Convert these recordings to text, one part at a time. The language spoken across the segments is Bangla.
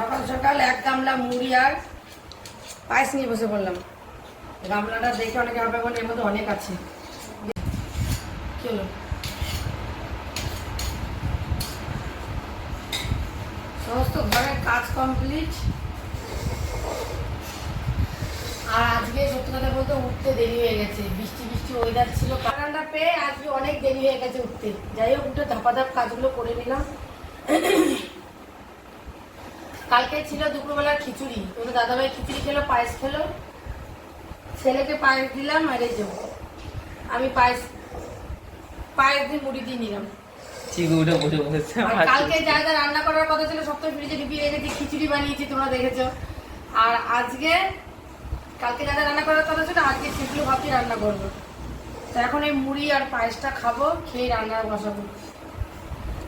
সকাল সকাল এক গামলা মুড়ি আর পায়েস নিয়ে বসে পড়লাম। গামলাটা দেখে অনেকে হবে বলে এর মধ্যে অনেক আছে। হলো? সমস্ত ঘরের কাজ কমপ্লিট। আর আজকে সত্যি কথা বলতে উঠতে দেরি হয়ে গেছে। বৃষ্টি বৃষ্টি ওয়েদার ছিল। কারণটা পেয়ে আজকে অনেক দেরি হয়ে গেছে উঠতে। যাই হোক, উঠে ধাপাধাপ কাজগুলো করে নিলাম। কালকে ছিল দুপুরবেলার খিচুড়ি। ওটা দাদাভাই খিচুড়ি খেলো পায়েস খেলো। ছেলেকে পায়েস দিলাম আর এই আমি পায়েস পায়েস দিয়ে মুড়ি দিয়ে নিলাম। কালকে যা যা রান্না করার কথা ছিল সব তো ফ্রিজে ঢুকিয়ে রেখেছি খিচুড়ি বানিয়েছি তোমরা দেখেছ। আর আজকে কালকে যা যা রান্না করার কথা ছিল আজকে সেগুলো ভাবছি রান্না করব। তো এখন এই মুড়ি আর পায়েসটা খাব খেয়ে রান্না বসাবো।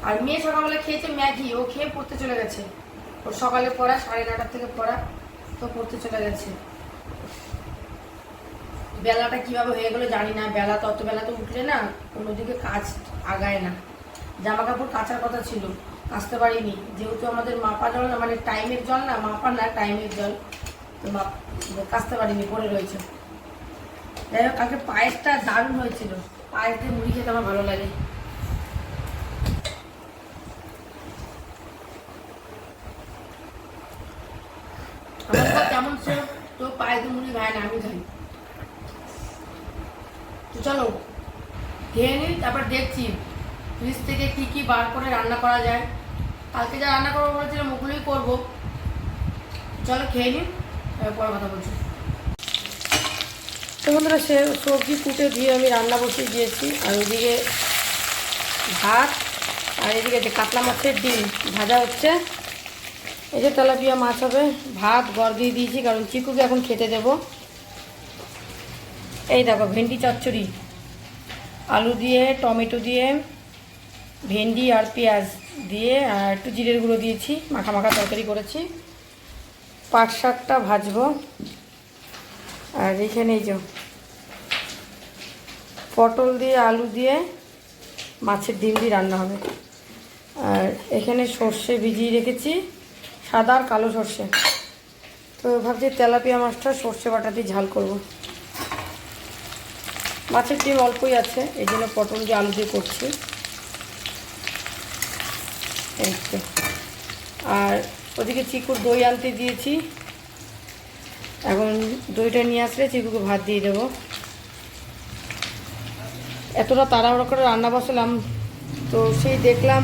আর মেয়ে সকালবেলা খেয়েছে ম্যাগি ও খেয়ে পড়তে চলে গেছে। ওর সকালে পড়া, সাড়ে নটার থেকে পড়া, তো পড়তে চলে গেছে। বেলাটা কীভাবে হয়ে গেলো জানি না, বেলা তত বেলাতে উঠলে না অন্যদিকে কাজ আগায় না। জামা কাপড় কাচার কথা ছিল, কাচতে পারিনি। যেহেতু আমাদের মাপা জল না মানে টাইমের জল না, মাপা না, টাইমের জল, তো মাপ, কাচতে পারিনি, পড়ে রয়েছে। যাই হোক, কালকে পায়েসটা দারুণ হয়েছিল। পায়েস দিয়ে মুড়ি খেতে আমার ভালো লাগে আমার তো কেমন সে তো পায়েস দিয়ে মুড়ি খায় না আমি খাই তো চলো, খেয়ে নিই তারপর দেখছি ফ্রিজ থেকে কী কী বার করে রান্না করা যায়। কালকে যা রান্না করব বলেছিলাম, ওগুলোই করব। চলো খেয়ে নিই পরে কথা বলছি। তো বন্ধুরা, সে সবজি কুটে দিয়ে আমি রান্না বসিয়ে দিয়েছি, আর ওদিকে ভাত, আর এদিকে যে কাতলা মাছের ডিম ভাজা হচ্ছে। এই যে তেলাপিয়া মাছ হবে, ভাত গড় দিয়ে দিয়েছি, কারণ চিকুকে এখন খেতে দেবো। এই দেখো, ভেন্ডি চচ্চড়ি। আলু দিয়ে, টমেটো দিয়ে, ভেন্ডি আর পেঁয়াজ দিয়ে, আর একটু জিরের গুঁড়ো দিয়েছি, মাখা মাখা তরকারি করেছি। পাট শাকটা ভাজবো। আর এখানে এই যে, পটল দিয়ে, আলু দিয়ে, মাছের ডিম দিয়ে রান্না হবে। আর এখানে সর্ষে ভিজিয়ে রেখেছি, সাদা আর কালো সর্ষে। তো ভাবছি তেলাপিয়া মাছটা সর্ষে বাটা দিয়ে ঝাল করব। মাছের ডিম অল্পই আছে, এই জন্য পটল দিয়ে আলু দিয়ে করছি। আর ওদিকে চিকুর দই আনতে দিয়েছি। এখন দইটা নিয়ে আসলে চিকুকে ভাত দিয়ে দেবো। এতটা তাড়াহুড়ো করে রান্না বসালাম, তো সেই দেখলাম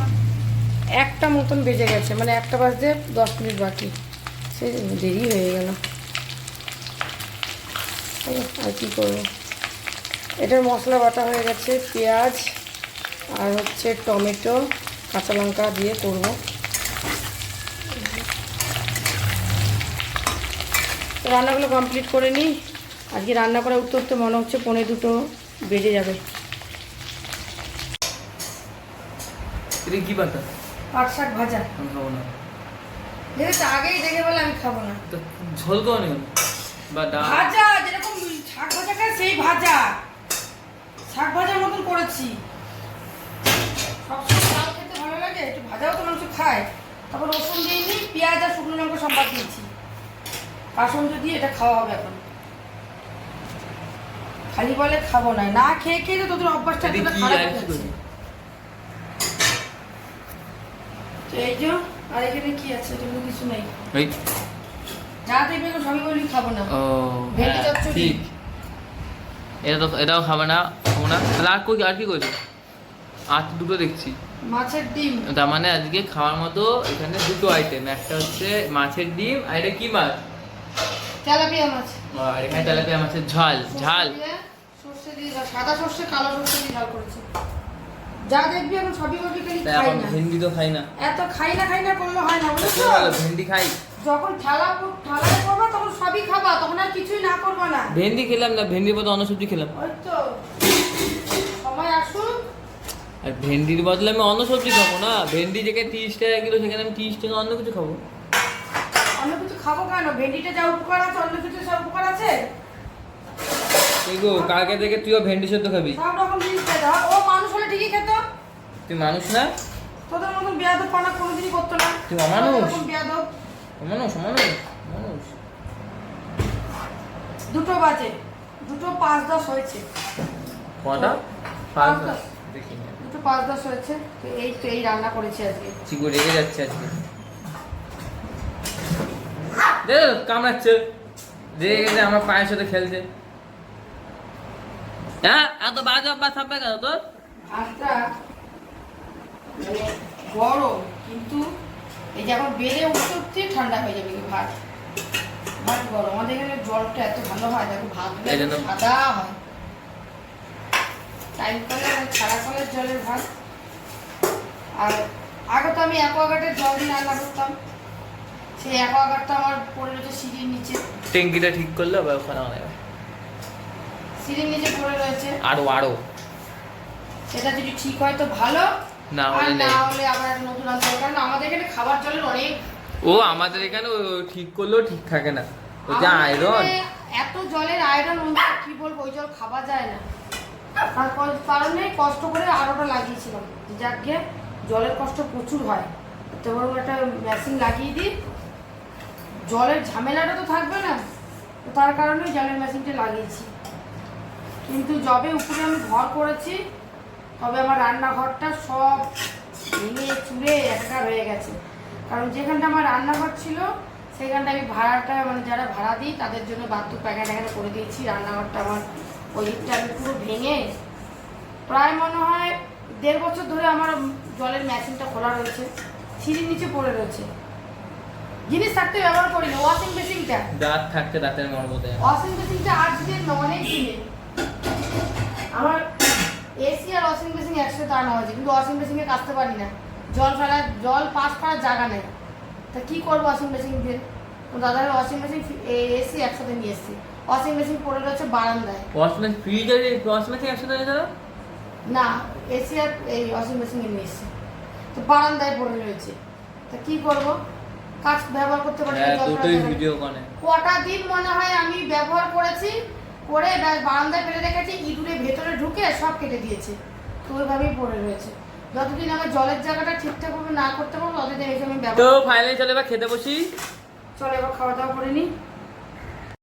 একটা মতন বেজে গেছে মানে একটা বাজতে দশ মিনিট বাকি। সে দেরি হয়ে গেল। আর কী করব? এটার মশলা বাটা হয়ে গেছে পেঁয়াজ আর হচ্ছে টমেটো কাঁচা লঙ্কা দিয়ে করব। তো রান্নাগুলো কমপ্লিট করে নিই। আজকে রান্না করা উঠতে উঠতে মনে হচ্ছে পনেরো দুটো বেজে যাবে। কি পাট শাক ভাজা। আমি খাব না। দেখেছ আগেই দেখে বলে আমি খাব না। ঝোল নেই বা ডাল? ভাজা যেরকম শাক ভাজা খায় সেই ভাজা। শাক ভাজার মতন করেছি। সবসময় ডাল খেতে ভালো লাগে একটু ভাজাও তো মানুষ খায়। তারপর রসুন দিয়ে নিই পেঁয়াজ আর শুকনো লঙ্কা সম্বাদ দিয়েছি। কাসন্দ দিয়ে এটা খাওয়া হবে এখন। খালি বলে খাব না না খেয়ে খেয়ে তো তোদের অভ্যাসটা এটা খারাপ হয়ে যাচ্ছে। এই যে আর এখানে কি আছে? এগুলো কিছু নেই। এই। যা দেখবে সবই বলি খাব না। ও ভেন্ডি হ্যাঁ, চচ্চড়ি। এটা তো এটাও খাবে না। না? তাহলে আর কই আর কি করবে আর দুটো দেখছি। মাছের ডিম। তার মানে আজকে খাওয়ার মতো এখানে দুটো আইটেম একটা হচ্ছে মাছের ডিম আর এটা কি মাছ? তেলাপিয়া মাছ। আর এখানে তেলাপিয়া মাছের ঝাল ঝাল। সর্ষে দিয়ে- সর্ষে দিয়ে ঝাল, সাদা সর্ষে কালো সর্ষে দিয়ে ঝাল করেছে। যা দেখবি এখন সবই কবি খাই না। ভেন্ডি তো খাই না। এত খাই না খাই না করলে হয় না বুঝেছ? ভেন্ডি খাই। যখন ঠেলা ঠেলায় করবা তখন সবই খাবা তখন আর কিছুই না করবা না। ভেন্ডি খেলাম না ভেন্ডির মতো অন্য সবজি খেলাম। ওই তো। আর ভেন্ডির বদলে আমি অন্য সবজি খাব না। ভেন্ডি যেখানে তিরিশ টাকা কিলো সেখানে আমি তিরিশ টাকা অন্য কিছু খাব। অন্য কিছু খাব কেন? ভেন্ডিটা যা উপকার আছে অন্য কিছু সব উপকার আছে? এই গো কালকে থেকে তুইও ভেন্ডি সেদ্ধ খাবি? সব রকম জিনিস খেতে হয় ও মানুষ হলে ঠিকই খেত। তুই মানুষ না? তোদের মতন বেয়াদব পানা কোনোদিনই করতো না। তুই অমানুষ? বেয়াদব। মানুষ মানুষ মানুষ দুটো বাজে। দুটো পাঁচ দশ হয়েছে। কটা? পাঁচ পাঁচ দশ। দেখি। পাঁচ দশ হয়েছে তো এই তো এই রান্না করেছি আজকে। চিকু রেগে যাচ্ছে আজকে। কামড়াচ্ছে। রেগে গেছে আমার পায়ের সাথে খেলছে। হ্যাঁ এত বাজে অভ্যাস কেন তোর? ভাতটা মানে গরম কিন্তু এই যে এখন বেড়ে উঠতে উঠতে ঠান্ডা হয়ে যাবে ভাত। ভাত গরম আমাদের এখানে জলটা এত ভালো হয় দেখো ভাত সাদা হয়। টাইম কলের ছাড়া কলের জলের ভাত আর আগে তো আমি অ্যাকোয়াগার্ডের জল দিয়ে রান্না করতাম। সেই অ্যাকোয়াগার্ডটা আমার পড়ে রয়েছে সিঁড়ির নিচে। ট্যাঙ্কিটা ঠিক করলে আবার ওখানে অনেক। সিঁড়ির নিচে পড়ে রয়েছে। আরও আরও। সেটা যদি ঠিক হয় তো ভালো। না হলে না হলে আবার নতুন আনতে হবে কারণ আমাদের এখানে খাবার জলের অনেক ও আমাদের এখানে ঠিক করলেও ঠিক থাকে না। ও যা আয়রন এত জলের আয়রন কি বলব? ওই জল খাওয়া যায় না। তার কারণে কষ্ট করে আরোটা লাগিয়েছিলাম। যাকে জলের কষ্ট প্রচুর হয়। তো বরং একটা মেশিন লাগিয়ে দিই জলের ঝামেলাটা তো থাকবে না। তো তার কারণে জলের মেশিনটা লাগিয়েছি। কিন্তু যবে উপরে আমি ঘর করেছি, তবে আমার রান্নাঘরটা সব ভেঙে চুড়ে একাকার হয়ে গেছে। কারণ যেখানটা আমার রান্নাঘর ছিল সেখানটা আমি ভাড়াটা মানে যারা ভাড়া দিই, তাদের জন্য বাথরুম প্যাকেট এখানে করে দিয়েছি। রান্নাঘরটা আমার ওই দিকটা আমি পুরো ভেঙে প্রায় মনে হয় দেড় বছর ধরে আমার জলের মেশিনটা খোলা রয়েছে সিঁড়ির নিচে পড়ে রয়েছে। জিনিস থাকতে ব্যবহার করি না ওয়াশিং মেশিনটা দাঁত থাকতে দাঁতের মর্মতে ওয়াশিং মেশিনটা আজকে অনেক দিনে। আমার এসি আর ওয়াশিং মেশিন একসাথে আনা হয়েছে কিন্তু ওয়াশিং মেশিনে কাচতে পারি না। জল ফেলার জল পাস করার জায়গা নেই। তা কি করব ওয়াশিং মেশিন দিয়ে দাদার ওয়াশিং মেশিন এসি একসাথে নিয়ে এসেছি। ওয়াশিং মেশিন পড়ে রয়েছে বারান্দায়। ওয়াশমেন ফ্রিজ আর ওয়াশমেন থেকে একসাথে হয়ে গেল না এসি আর এই ওয়াশিং মেশিন নিয়ে এসেছি তো বারান্দায় পড়ে রয়েছে। তা কি করব? কাজ ব্যবহার করতে পারি না, হ্যাঁ দুটোই ভিডিও কনে কটা দিন মনে হয় আমি ব্যবহার করেছি করে বারান্দায় ফেলে রেখেছি ইঁদুরে ভেতরে ঢুকে সব কেটে দিয়েছে। তো ওইভাবেই পড়ে রয়েছে। যতদিন আমার জলের জায়গাটা ঠিকঠাক ভাবে না করতে পারব ততদিন এসে আমি তো ব্যবহার ফাইনালি চলে এবার খেতে বসি। চলে এবার খাওয়া দাওয়া করে নিই।